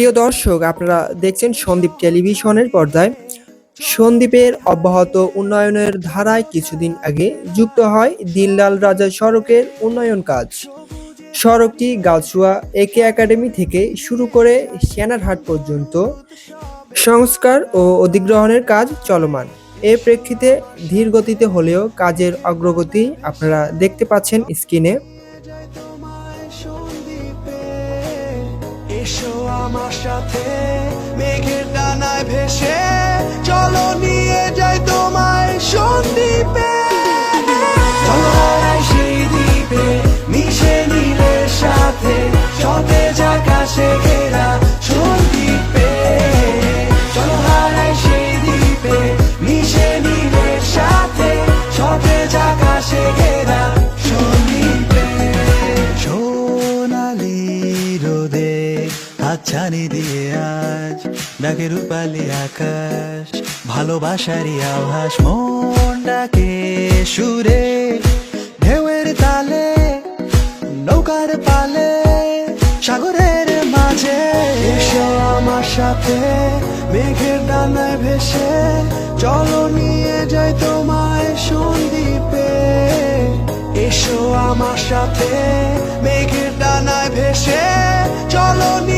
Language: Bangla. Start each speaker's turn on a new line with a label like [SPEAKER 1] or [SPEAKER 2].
[SPEAKER 1] প্রিয় দর্শক, আপনারা দেখছেন সন্দীপ টেলিভিশনের পর্দায়। সন্দীপের অব্যাহত উন্নয়নের ধারায় কিছুদিন আগে যুক্ত হয় দিল্লাল রাজা সড়কের উন্নয়ন কাজ। সড়কটি গাছুয়া একে একাডেমি থেকে শুরু করে সেনারহাট পর্যন্ত সংস্কার ও অধিগ্রহণের কাজ চলমান। এ প্রেক্ষিতে ধীর গতিতে হলেও কাজের অগ্রগতি আপনারা দেখতে পাচ্ছেন স্ক্রিনে।
[SPEAKER 2] এসো আমার সাথে মেঘের ডানায় ভেসে হাতছানি দিয়ে আজ ডাকে রূপালি আকাশ, ভালোবাসারই আভাস। মন ডাকে সুরে, ঢেউয়ের তালে, নৌকার পালে, সাগরের মাঝে। এসো আমার সাথে, মেঘের ডানায় ভেসে, চলো নিয়ে যাই তোমায় সন্দীপে এসো আমার সাথে, মেঘের ডানায় ভেসে, চলো নিয়ে